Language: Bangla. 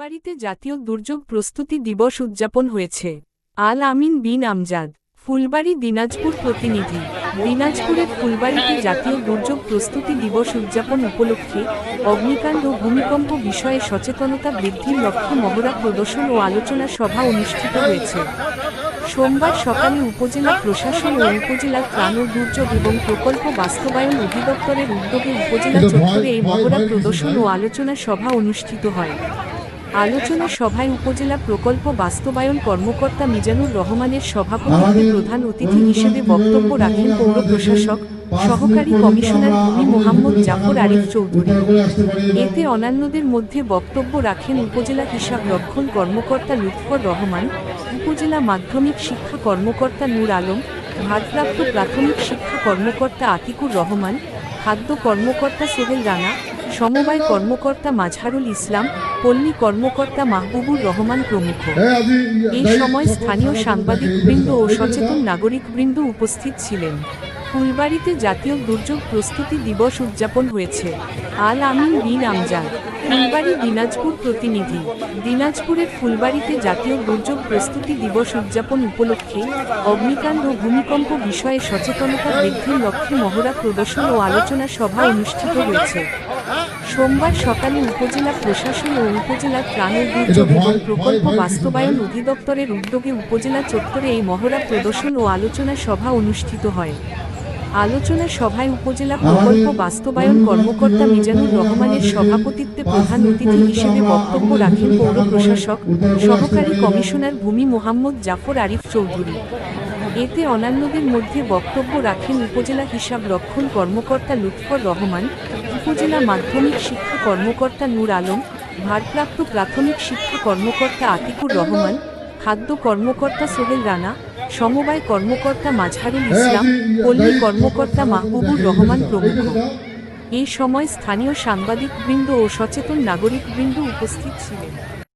ফুলবাড়িতে জাতীয় দুর্যোগ প্রস্তুতি দিবস উদযাপন হয়েছে। আল আমিন বিন আমজাদ ফুলবাড়ি দিনাজপুর প্রতিনিধি। দিনাজপুরের ফুলবাড়িতে জাতীয় দুর্যোগ প্রস্তুতি দিবস উদযাপন উপলক্ষে অগ্নিকাণ্ড ও ভূমিকম্প বিষয়ে সচেতনতা বৃদ্ধির লক্ষ্যে মহড়া প্রদর্শন ও আলোচনা সভা অনুষ্ঠিত হয়েছে। সোমবার সকালে উপজেলা প্রশাসন ও উপজেলা ত্রাণ ও দুর্যোগ এবং প্রকল্প বাস্তবায়ন অধিদপ্তরের উদ্যোগে উপজেলা চত্বরে এই মহড়া প্রদর্শন ও আলোচনা সভা অনুষ্ঠিত হয়। আলোচনা সভায় উপজেলা প্রকল্প বাস্তবায়ন কর্মকর্তা মিজানুর রহমানের সভাপতিত্বে প্রধান অতিথি হিসেবে বক্তব্য রাখেন পৌর প্রশাসক সহকারী কমিশনার ভূমি মোহাম্মদ জাফর আরিফ চৌধুরী। এতে অন্যান্যদের মধ্যে বক্তব্য রাখেন উপজেলা হিসাব রক্ষণ কর্মকর্তা লুৎফর রহমান উপজেলা মাধ্যমিক শিক্ষা কর্মকর্তা নূর আলম ভারপ্রাপ্ত প্রাথমিক শিক্ষা কর্মকর্তা আতিকুর রহমান খাদ্য কর্মকর্তা সোহেল রানা সমবায় কর্মকর্তা মাজহারুল ইসলাম পল্লী কর্মকর্তা মাহবুবুর রহমান প্রমুখ। এই সময় স্থানীয় সাংবাদিকবৃন্দ ও সচেতন নাগরিকবৃন্দ উপস্থিত ছিলেন। ফুলবাড়িতে জাতীয় দুর্যোগ প্রস্তুতি দিবস উদযাপন হয়েছে। আল আমিন বিন আমজাদ ফুলবাড়ি দিনাজপুর প্রতিনিধি। দিনাজপুরের ফুলবাড়িতে জাতীয় দুর্যোগ প্রস্তুতি দিবস উদযাপন উপলক্ষে অগ্নিকাণ্ড ও ভূমিকম্প বিষয়ে সচেতনতা বৃদ্ধির লক্ষ্যে মহড়া প্রদর্শন ও আলোচনা সভা অনুষ্ঠিত হয়েছে। সোমবার সকালে উপজেলা প্রশাসন ও উপজেলা ত্রাণ ও দুর্যোগ এবং প্রকল্প বাস্তবায়ন অধিদপ্তরের উদ্যোগে উপজেলা চত্বরে এই মহড়া প্রদর্শন ও আলোচনা সভা অনুষ্ঠিত হয়। আলোচনা সভায় উপজেলা প্রকল্প বাস্তবায়ন কর্মকর্তা মিজানুর রহমানের সভাপতিত্বে প্রধান অতিথি হিসেবে বক্তব্য রাখেন পৌর প্রশাসক সহকারী কমিশনার ভূমি মোহাম্মদ জাফর আরিফ চৌধুরী। এতে অন্যান্যদের মধ্যে বক্তব্য রাখেন উপজেলা হিসাব রক্ষণ কর্মকর্তা লুৎফর রহমান উপজেলা মাধ্যমিক শিক্ষা কর্মকর্তা নূর আলম ভারপ্রাপ্ত প্রাথমিক শিক্ষা কর্মকর্তা আতিকুর রহমান খাদ্য কর্মকর্তা সোহেল রানা সমবায় কর্মকর্তা মাজহারুল ইসলাম পল্লী কর্মকর্তা মাহবুবুর রহমান প্রমুখ। এই সময় স্থানীয় সাংবাদিকবৃন্দ ও সচেতন নাগরিকবৃন্দ উপস্থিত ছিলেন।